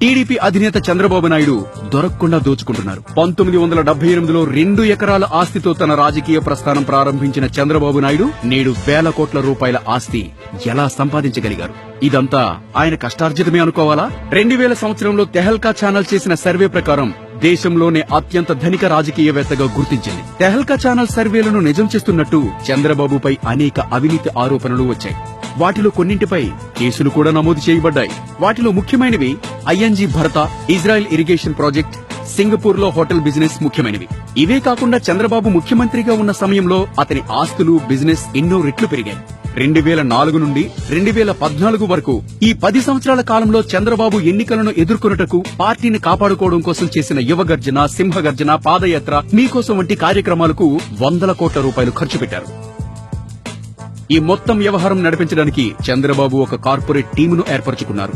TDP అధినేత చంద్రబాబు నాయుడు దొరకకుండా దోచుకుంటున్నారు. పంతొమ్మిది వందల డెబ్బై ఎనిమిదిలో రెండు ఎకరాల ఆస్తితో తన రాజకీయ ప్రస్థానం ప్రారంభించిన చంద్రబాబు నాయుడు నేడు వేల కోట్ల రూపాయల ఆస్తి ఎలా సంపాదించగలిగారు? ఇదంతా ఆయన కష్టార్జితమే అనుకోవాలా? రెండు వేల సంవత్సరంలో తెహల్కా ఛానల్ చేసిన సర్వే ప్రకారం దేశంలోనే అత్యంత ధనిక రాజకీయవేత్తగా గుర్తించింది. తెహల్కా ఛానల్ సర్వేలను నిజం చేస్తున్నట్టు చంద్రబాబుపై అనేక అవినీతి ఆరోపణలు వచ్చాయి. వాటిలో కొన్నింటిపై కేసులు కూడా నమోదు చేయబడ్డాయి. వాటిలో ముఖ్యమైనవి ఐఎన్జీ భరత ఇజ్రాయెల్ ఇరిగేషన్ ప్రాజెక్ట్ సింగపూర్లో హోటల్ బిజినెస్ ముఖ్యమైనవి. ఇవే కాకుండా చంద్రబాబు ముఖ్యమంత్రిగా ఉన్న సమయంలో అతని ఆస్తులు బిజినెస్ ఎన్నో రెట్లు పెరిగాయి. రెండు వేల నాలుగు నుండి రెండు వేల పద్నాలుగు వరకు ఈ పది సంవత్సరాల కాలంలో చంద్రబాబు ఎన్నికలను ఎదుర్కొనుటకు పార్టీని కాపాడుకోవడం కోసం చేసిన యువగర్జన సింహగర్జన పాదయాత్ర మీకోసం వంటి కార్యక్రమాలకు వందల కోట్ల రూపాయలు ఖర్చు పెట్టారు. ఈ మొత్తం వ్యవహారం నడిపించడానికి చంద్రబాబు ఒక కార్పొరేట్ టీమును ఏర్పరచుకున్నారు.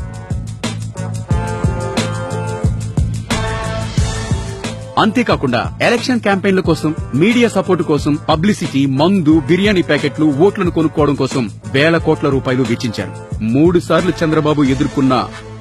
అంతేకాకుండా ఎలక్షన్ క్యాంపెయిన్ల కోసం మీడియా సపోర్టు కోసం పబ్లిసిటీ మందు బిర్యానీ ప్యాకెట్లు ఓట్లను కొనుక్కోవడం కోసం వేల కోట్ల రూపాయలు వెచ్చించారు. మూడు సార్లు చంద్రబాబు ఎదుర్కొన్న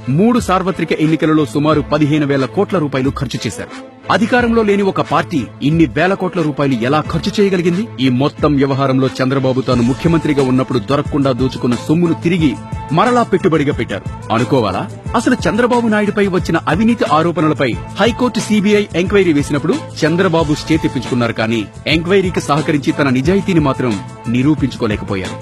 మూడు సార్వత్రిక ఎన్నికలలో సుమారు పదిహేను వేల కోట్ల రూపాయలు ఖర్చు చేశారు. అధికారంలో లేని ఒక పార్టీ ఇన్ని వేల కోట్ల రూపాయలు ఎలా ఖర్చు చేయగలిగింది? ఈ మొత్తం వ్యవహారంలో చంద్రబాబు తాను ముఖ్యమంత్రిగా ఉన్నప్పుడు దొరకకుండా దోచుకున్న సొమ్మును తిరిగి మరలా పెట్టుబడిగా పెట్టారు. అనుకోవాలా? అసలు చంద్రబాబు నాయుడుపై వచ్చిన అవినీతి ఆరోపణలపై హైకోర్టు సీబీఐ ఎంక్వైరీ వేసినప్పుడు చంద్రబాబు స్టే తెప్పించుకున్నారు కానీ ఎంక్వైరీకి సహకరించి తన నిజాయితీని మాత్రం నిరూపించుకోలేకపోయారు.